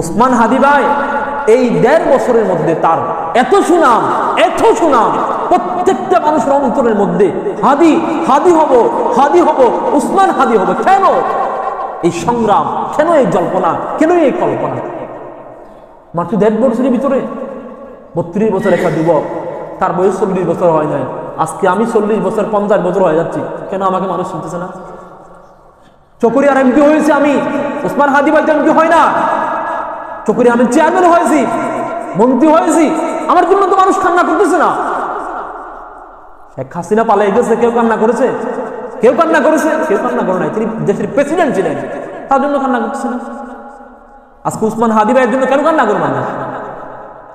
ওসমান হাদি ভাই এই দেড় বছরের মধ্যে তার এত সুনাম এত সুনাম, প্রত্যেকটা মানুষের অন্তরের মধ্যে হাদি হাদি হব হাদি হব উসমান হাদি হবে। কেন এই সংগ্রাম, কেন এই জল্পনা, কেন এই কল্পনা? মাত্র দেড় বছরের ভিতরে, বত্রিশ বছর একটা যুবক, তার বয়স চল্লিশ বছর হয় নাই। আজকে আমি চল্লিশ বছর, পঞ্চাশ বছর হয়ে যাচ্ছি। কেন আমাকে মানুষ শুনতেছে না? চকরিয়ার এমপি হয়েছে আমি উসমান হাদি ভাই এমপি হয় না। চকরি আমি চেয়ারম্যান হয়েছি, মন্ত্রী হয়েছি, আমার জন্য তো মানুষ কান্না করতেছে না। শেখ হাসিনা পালাই গেছে, কেউ কান্না করেছে? কেউ কান্না করেছে? কেউ কান্না করে নাই। তিনি দেশের প্রেসিডেন্ট ছিলেন, তার জন্য কান্না করতেছে না। আজকে উসমান হাদি ভাইয়ের জন্য কেন কান্না করবে মানুষ?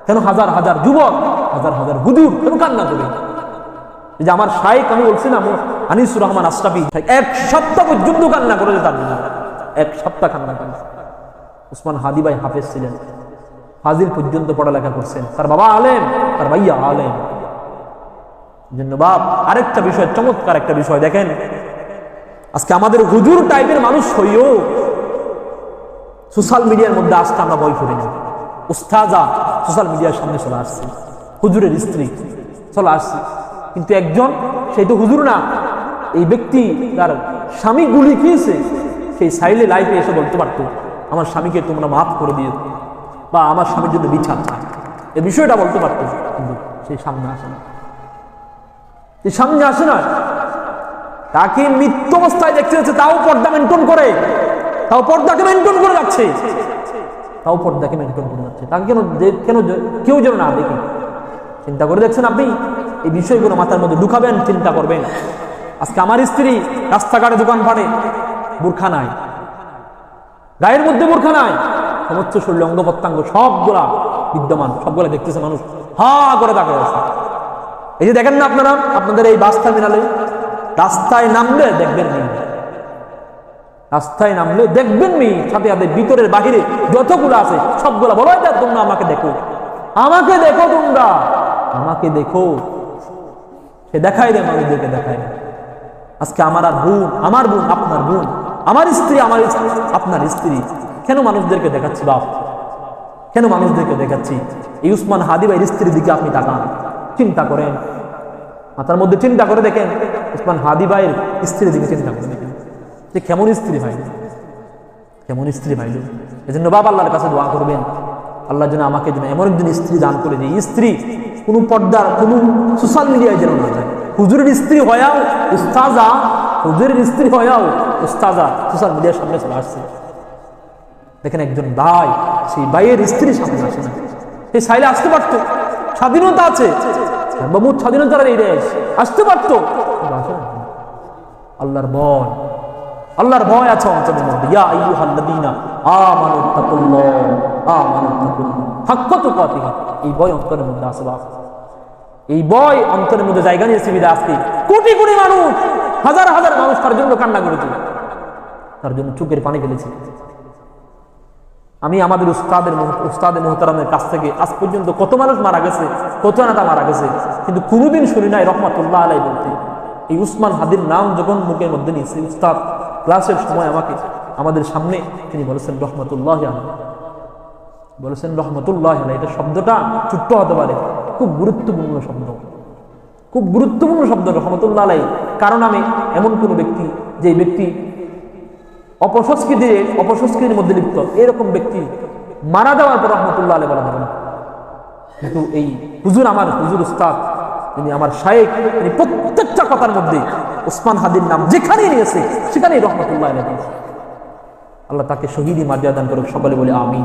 কেন হাজার হাজার যুবক, হাজার হাজার হুজুর কেন কান্না করে? এই যে আমার শাইক আমি বলছি না আনিসুর রহমান আশরাফি এক সপ্তাহ পর্যন্ত কান্না করেছে তার জন্য। এক সপ্তাহ কান্না করেছে। উসমান হাদি ভাই হাফেজ ছিলেন। ফাজিল পর্যন্ত পড়ালেখা করছেন। তার বাবা আলেম, তার ভাইয়া আলেম। জন্য বাপ, আরেকটা বিষয়, চমৎকার একটা বিষয় দেখেন। আজকে আমাদের হুজুর টাইপের মানুষ হইও সোশ্যাল মিডিয়ার মধ্যে আসতে আমরা ভয় করি না। উস্তাজা সোশ্যাল মিডিয়ার সামনে চলে আসছে। হুজুরের স্ত্রী চলে আসছে। কিন্তু একজন, সেই তো হুজুর না। এই ব্যক্তি, তার স্বামী গুলি খেয়েছে। সেই সাইলে লাইফে এসে বলতে পারতো। আমার স্বামীকে তোমরা মাফ করে দিও বা আমার স্বামীর জন্য বিচার চায় এই বিষয়টা বলতে পারতো কিন্তু সেই সামনে আসে না। এই সামনে আসে না। তাকে মৃত্যু অবস্থায় দেখতে যাচ্ছে তাও পর্দা মেনটেন করে। তাও পর্দাকে মেনটেন করে যাচ্ছে। তাও পর্দাকে মেনটেন করে যাচ্ছে। তাকে কেন কেন কেউ যেন না দেখি। চিন্তা করে দেখছেন আপনি? এই বিষয়গুলো মাথার মধ্যে ঢুকাবেন, চিন্তা করবেন। আজকে আমার স্ত্রী রাস্তাঘাটে দোকান পাড়ে, বোরখা নাই। গায়ের মধ্যে বোরখা নাই। সমস্ত শরীর অঙ্গ প্রত্যঙ্গ সবগুলা বিদ্যমান, সবগুলা দেখতেছে মানুষ। হা করে তাকে আছে এই যে দেখেন না আপনারা, আপনাদের এই বাস টার্মিনালে রাস্তায় নামলে দেখবেন মি রাস্তায় নামলে দেখবেন মি সাথে সাথে ভিতরের বাহিরে যতগুলো আছে, সবগুলা বলো, এটা তোমরা আমাকে দেখো। আমাকে দেখো তোমরা। আমাকে দেখো। সে দেখাই দেয় মানুষদেরকে দেখাই দেয় আজকে আমার আর বোন, আমার বোন, আপনার বোন। আমার স্ত্রী, আমার আপনার স্ত্রী, কেন মানুষদেরকে দেখাচ্ছি বাপ? কেন মানুষদেরকে দেখাচ্ছি? এই উসমান হাদি ভাইয়ের স্ত্রীর দিকে আপনি তাকান। চিন্তা করেন। মাথার মধ্যে চিন্তা করে দেখেন, উসমান হাদি ভাইয়ের স্ত্রীর দিকে চিন্তা করে দেখেন। যে কেমন স্ত্রী ভাই কেমন স্ত্রী ভাই এই জন্য বাবা আল্লাহর কাছে দোয়া করবেন। আল্লাহ যেন আমাকে যেন এমন একজন স্ত্রী দান করে যে স্ত্রী কোনো পর্দার, কোনো সোশ্যাল মিডিয়ায় যেন না যায়। হুজুরের স্ত্রী হয়াও উস্তাজা হুজুরের স্ত্রী হয়াও উস্তাজা সোশ্যাল মিডিয়ার সামনে চলে আসছে। দেখেন একজন ভাই, সেই ভাইয়ের স্ত্রী সামনে আসে না সেই সাইলে আসতে পারতো, স্বাধীনতা আছে। মোট স্বাধীনতার এই দেশ, আসতে পারতো। আসে আল্লাহর ভয় আল্লাহর ভয় আছে অন্তরের মধ্যে। ইয়া আইয়ুহাল্লাযীনা আমানু তাকুল্লাহ আমানু তাকুল্লাহ হাক্কা তুকাতিহি। এই ভয় অন্তরের মধ্যে আছে বাপ। এই ভয় অন্তরের মধ্যে জায়গা নিয়েছে বিদা আজকে। কোটি কোটি মানুষ, হাজার হাজার মানুষ তার জন্য কান্না করেছে। তার জন্য চোখের পানি ফেলেছে। আমি আমাদের উস্তাদের উস্তাদের মোহতারামের কাছ থেকে আজ পর্যন্ত কত মানুষ মারা গেছে, কত নেতা মারা গেছে, কিন্তু কোনোদিন শুনি নাই রহমাতুল্লাহ আলাই বলতে। এই উসমান হাদির নাম যখন মুখের মধ্যে নিয়েছে, উস্তাদ, ক্লাসের সময় আমাকে, আমাদের সামনে তিনি বলেছেন রহমতুল্লাহ বলেছেন রহমতুল্লাহ এটা শব্দটা ছোট্ট হতে পারে, খুব গুরুত্বপূর্ণ শব্দ। খুব গুরুত্বপূর্ণ শব্দ রহমতুল্লাহ আলাই কারণ আমি এমন কোনো ব্যক্তি, যে ব্যক্তি অপসংস্কৃতি, অপসংস্কৃতির মধ্যে লিপ্ত। এরকম ব্যক্তি মারা দেওয়ার পর রহমতুল্লাহ আলী বলা হবে না। কিন্তু এই হুজুর আমার হুজুর উস্তাদ, তিনি আমার শায়েক তিনি প্রত্যেকটা কথার মধ্যে ওসমান হাদির নাম যেখানেই নিয়েছে, সেখানেই রহমতুল্লাহ আলী আল্লাহ তাকে শহীদি মার্যাদান করুক, সকলে বলে আমি